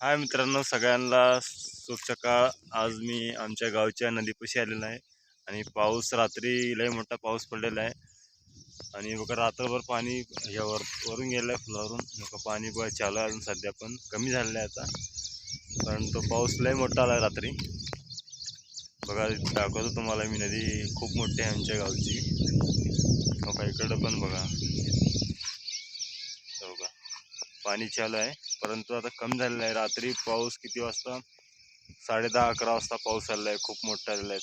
हाय मित्रांनो सगळ्यांना सुख सकाळ आज मी आमच्या गावच्या नदीपाशी आलेलो आहे आणि पाऊस रात्री लय मोठा पाऊस पडलेला आहे. आणि बघा रात्रभर पाणी यावर वरून गेलं आहे फुलावरून. बघा पाणी बघा चालू आहे अजून सध्या पण. कमी झालेलं आहे आता. कारण तो पाऊस लय मोठा आला आहे रात्री. बघा दाखवतो तुम्हाला मी नदी खूप मोठी आहे आमच्या गावची. बघा इकडं पण बघा. बघा पाणी चालू आहे. परंतु आता कम जाए आहे. रात्री पाऊस किती दा साडे पाउस अकरा खूब मोटा आलेला आहे. खूप मोठा आलेला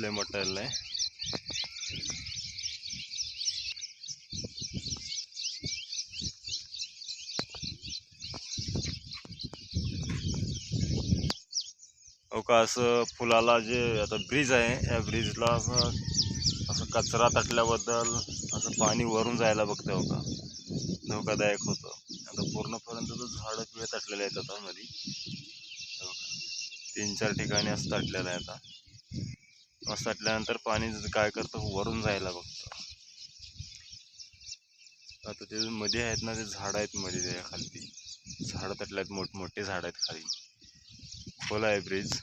लय मोठा आलेला का असं पुलाला जे आता ब्रिज आहे या ब्रिजला असं असं कचरा तटल्याबद्दल असं पाणी वरून जायला बघतं हो का? धोकादायक होतं. आता पूर्णपर्यंत तर झाडं पिळे तटलेले आहेत आता मध्ये हो का? तीन चार ठिकाणी असं तटलेलं आहे आता. असं तटल्यानंतर पाणी काय करतं वरून जायला बघतं. आता ते मध्ये आहेत ना ते झाडं आहेत मध्ये त्या खाली झाडं तटल्यात आहेत मोठमोठे झाडं आहेत खाली. खोल आहे ब्रिज